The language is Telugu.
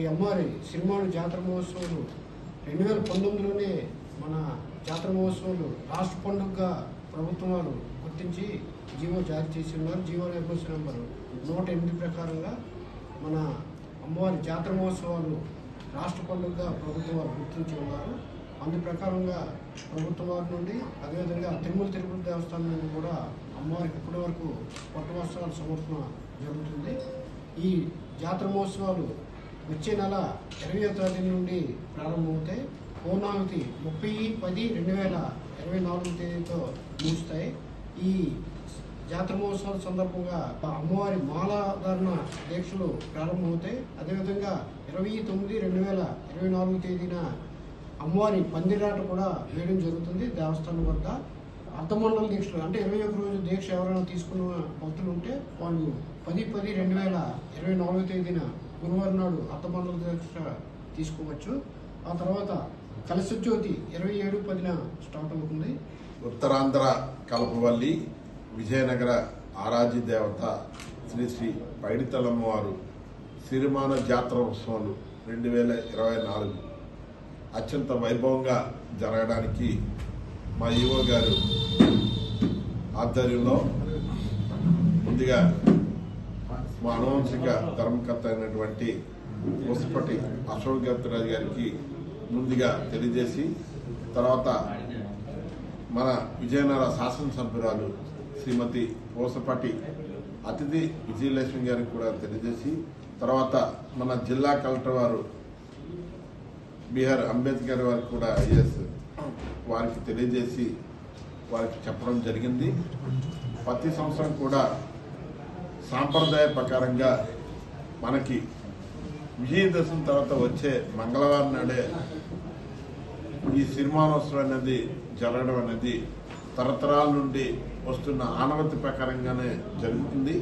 శ్రీ అమ్మవారి సిరిమాడు జాతర మహోత్సవాలు రెండు వేల పంతొమ్మిదిలోనే మన జాతర మహోత్సవాలు రాష్ట్ర పండుగగా ప్రభుత్వం వారు గుర్తించి జీవో జారీ చేసి ఉన్నారు. జీవో నిర్మోస్ నెంబర్ నూట ఎనిమిది ప్రకారంగా మన అమ్మవారి జాతర మహోత్సవాలు రాష్ట్ర పండుగగా ప్రభుత్వం వారు గుర్తించి ఉన్నారు. అందు ప్రకారంగా ప్రభుత్వం వారి నుండి అదేవిధంగా తిరుమల తిరుపతి దేవస్థానం నుండి కూడా అమ్మవారికి ఇప్పటి వరకు పట్టు వస్త్రాల సమర్పణ జరుగుతుంది. ఈ జాతర మహోత్సవాలు వచ్చే నెల ఇరవయో తేదీ నుండి ప్రారంభమవుతాయి. పూర్ణాహుతి ముప్పై పది రెండు వేల ఇరవై నాలుగు తేదీతో ముగుస్తాయి. ఈ జాతర మహోత్సవాల సందర్భంగా అమ్మవారి మాలాధారణ దీక్షలు ప్రారంభమవుతాయి. అదేవిధంగా ఇరవై తొమ్మిది రెండు వేల ఇరవై నాలుగు తేదీన అమ్మవారి పందిరాట కూడా వేయడం జరుగుతుంది దేవస్థానం వద్ద. అర్ధమండల దీక్షలు అంటే ఇరవై ఒక రోజు దీక్ష ఎవరైనా తీసుకున్న భక్తులు ఉంటే వాళ్ళు పది పది రెండు వేల ఇరవై నాలుగో తేదీన గురువారం నాడు అర్ధమండల దీక్ష తీసుకోవచ్చు. ఆ తర్వాత కలిసి జ్యోతి ఇరవై ఏడు పదిన స్టార్ట్ అవుతుంది. ఉత్తరాంధ్ర కలపవల్లి విజయనగర ఆరాధ్య దేవత శ్రీ శ్రీ పైడితలమ్మవారు సిరిమాన జాతర ఉత్సవాలు రెండు వేల ఇరవై నాలుగు. అత్యంత వైభవంగా జరగడానికి మా ఈవో గారు ఆధ్వర్యంలో ముందుగా మా అనువంశిక ధర్మకర్త అయినటువంటి ముసపటి అశోక్ గర్తరాజు గారికి ముందుగా తెలియజేసి తర్వాత మన విజయనగర శాసనసభ్యురాలు శ్రీమతి పోసపాటి అతిథి విజయలక్ష్మి గారికి కూడా తెలియజేసి తర్వాత మన జిల్లా కలెక్టర్ వారు బీఆర్ అంబేద్కర్ వారికి కూడా ఐఎస్ వారికి తెలియజేసి వారికి చెప్పడం జరిగింది. ప్రతి సంవత్సరం కూడా సాంప్రదాయ ప్రకారంగా మనకి విజయదశమి తర్వాత వచ్చే మంగళవారం నాడే ఈ సినిమానోత్సవం అనేది జరగడం అనేది తరతరాల నుండి వస్తున్న ఆనవతి ప్రకారంగానే జరుగుతుంది.